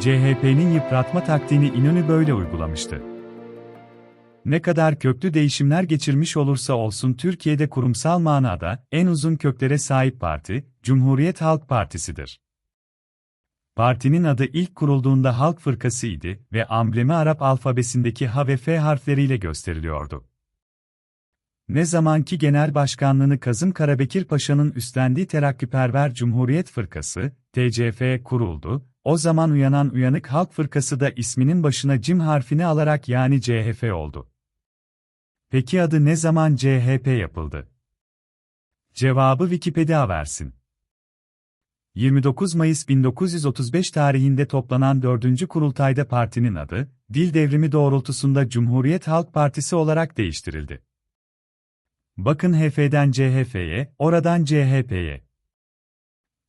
CHP'nin yıpratma taktiğini İnönü böyle uygulamıştı. Ne kadar köklü değişimler geçirmiş olursa olsun Türkiye'de kurumsal manada en uzun köklere sahip parti, Cumhuriyet Halk Partisi'dir. Partinin adı ilk kurulduğunda Halk Fırkası idi ve amblemi Arap alfabesindeki H ve F harfleriyle gösteriliyordu. Ne zamanki genel başkanlığını Kazım Karabekir Paşa'nın üstlendiği Terakkiperver Cumhuriyet Fırkası, TCF kuruldu, o zaman uyanan Uyanık Halk Fırkası da isminin başına cim harfini alarak yani CHF oldu. Peki adı ne zaman CHP yapıldı? Cevabı Wikipedia versin. 29 Mayıs 1935 tarihinde toplanan 4. kurultayda partinin adı, dil devrimi doğrultusunda Cumhuriyet Halk Partisi olarak değiştirildi. Bakın HF'den CHF'ye, oradan CHP'ye.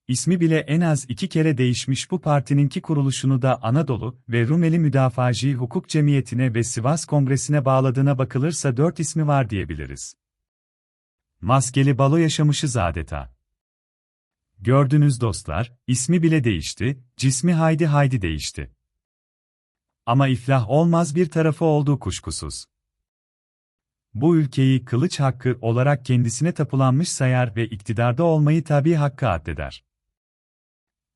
İsmi bile en az iki kere değişmiş bu partininki kuruluşunu da Anadolu ve Rumeli Müdafacı Hukuk Cemiyeti'ne ve Sivas Kongresi'ne bağladığına bakılırsa dört ismi var diyebiliriz. Maskeli balo yaşamışız adeta. Gördünüz dostlar, ismi bile değişti, cismi haydi haydi değişti. Ama iflah olmaz bir tarafı olduğu kuşkusuz. Bu ülkeyi kılıç hakkı olarak kendisine tapılanmış sayar ve iktidarda olmayı tabi hakkı addeder.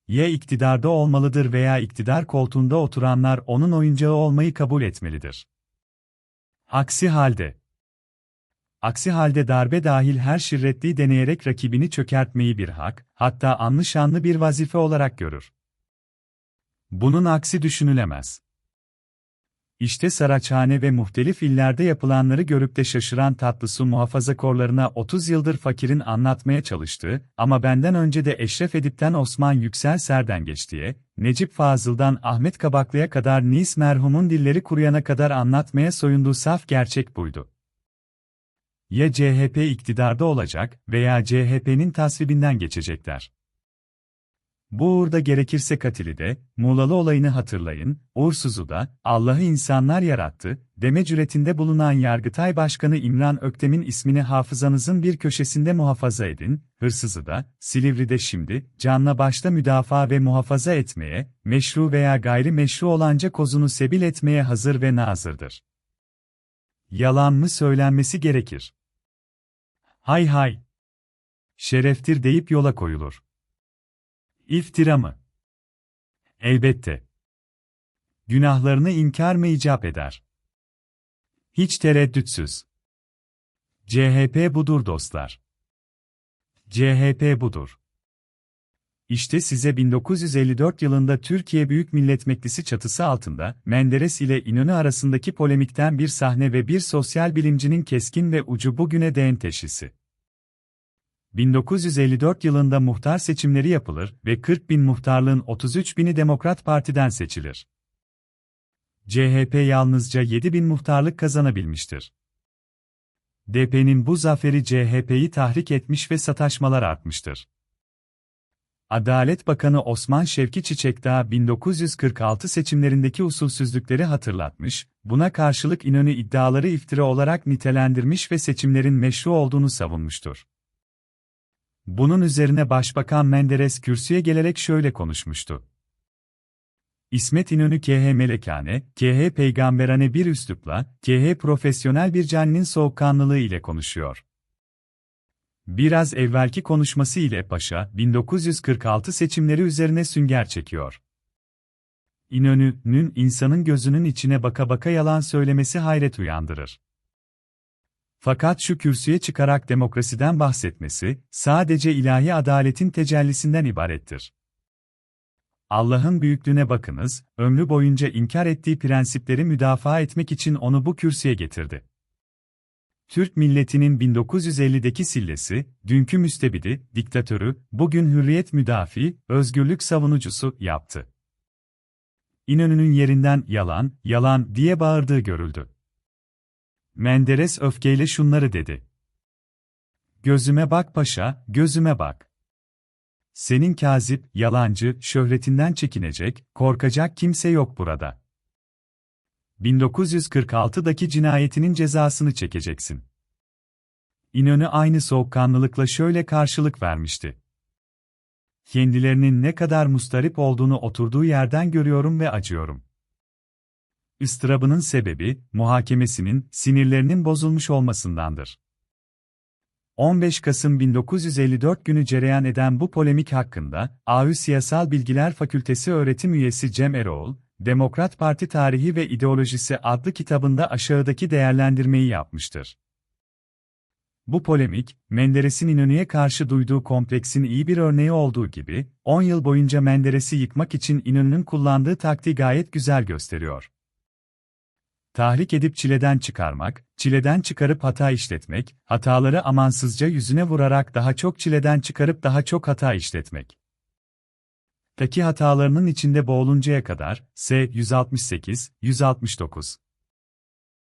Ya iktidarda olmalıdır veya iktidar koltuğunda oturanlar onun oyuncağı olmayı kabul etmelidir. Aksi halde, Aksi halde darbe dahil her şirretliği deneyerek rakibini çökertmeyi bir hak, hatta anlı şanlı bir vazife olarak görür. Bunun aksi düşünülemez. İşte Saraçhane ve muhtelif illerde yapılanları görüp de şaşıran tatlısu muhafazakorlarına 30 yıldır fakirin anlatmaya çalıştığı, ama benden önce de Eşref Edip'ten Osman Yüksel Serden geçtiye, Necip Fazıl'dan Ahmet Kabaklı'ya kadar Nis merhumun dilleri kuruyana kadar anlatmaya soyunduğu saf gerçek buydu. Ya CHP iktidarda olacak veya CHP'nin tasvibinden geçecekler. Bu uğurda gerekirse Katili'de, Muğlalı olayını hatırlayın, uğursuzu da, Allah'ı insanlar yarattı, deme cüretinde bulunan Yargıtay Başkanı İmran Öktem'in ismini hafızanızın bir köşesinde muhafaza edin, hırsızı da, Silivri'de şimdi, canla başta müdafaa ve muhafaza etmeye, meşru veya gayri meşru olanca kozunu sebil etmeye hazır ve nazırdır. Yalan mı söylenmesi gerekir? Hay hay! Şereftir deyip yola koyulur. İftira mı? Elbette. Günahlarını inkar mı icap eder? Hiç tereddütsüz. CHP budur dostlar. CHP budur. İşte size 1954 yılında Türkiye Büyük Millet Meclisi çatısı altında Menderes ile İnönü arasındaki polemikten bir sahne ve bir sosyal bilimcinin keskin ve ucu bugüne değen teşhisi. 1954 yılında muhtar seçimleri yapılır ve 40 bin muhtarlığın 33 bini Demokrat Parti'den seçilir. CHP yalnızca 7 bin muhtarlık kazanabilmiştir. DP'nin bu zaferi CHP'yi tahrik etmiş ve sataşmalar artmıştır. Adalet Bakanı Osman Şevki Çiçekdağ 1946 seçimlerindeki usulsüzlükleri hatırlatmış, buna karşılık İnönü iddiaları iftira olarak nitelendirmiş ve seçimlerin meşru olduğunu savunmuştur. Bunun üzerine Başbakan Menderes kürsüye gelerek şöyle konuşmuştu. İsmet İnönü KH melekane, KH peygamberane bir üslupla, KH profesyonel bir caninin soğukkanlılığı ile konuşuyor. Biraz evvelki konuşması ile Paşa, 1946 seçimleri üzerine sünger çekiyor. İnönü'nün insanın gözünün içine baka baka yalan söylemesi hayret uyandırır. Fakat şu kürsüye çıkarak demokrasiden bahsetmesi, sadece ilahi adaletin tecellisinden ibarettir. Allah'ın büyüklüğüne bakınız, ömrü boyunca inkar ettiği prensipleri müdafaa etmek için onu bu kürsüye getirdi. Türk milletinin 1950'deki sillesi, dünkü müstebidi, diktatörü, bugün hürriyet müdafi, özgürlük savunucusu yaptı. İnönü'nün yerinden yalan, yalan diye bağırdığı görüldü. Menderes öfkeyle şunları dedi. Gözüme bak paşa, gözüme bak. Senin kazip, yalancı, şöhretinden çekinecek, korkacak kimse yok burada. 1946'daki cinayetinin cezasını çekeceksin. İnönü aynı soğukkanlılıkla şöyle karşılık vermişti. kendilerinin ne kadar mustarip olduğunu oturduğu yerden görüyorum ve acıyorum. Istırabının sebebi, muhakemesinin, sinirlerinin bozulmuş olmasındandır. 15 Kasım 1954 günü cereyan eden bu polemik hakkında, AÜ Siyasal Bilgiler Fakültesi öğretim üyesi Cem Eroğlu, Demokrat Parti Tarihi ve İdeolojisi adlı kitabında aşağıdaki değerlendirmeyi yapmıştır. Bu polemik, Menderes'in İnönü'ye karşı duyduğu kompleksin iyi bir örneği olduğu gibi, 10 yıl boyunca Menderes'i yıkmak için İnönü'nün kullandığı taktiği gayet güzel gösteriyor. Tahrik edip çileden çıkarmak, çileden çıkarıp hata işletmek, hataları amansızca yüzüne vurarak daha çok çileden çıkarıp daha çok hata işletmek. Taki hatalarının içinde boğuluncaya kadar, S. 168, 169.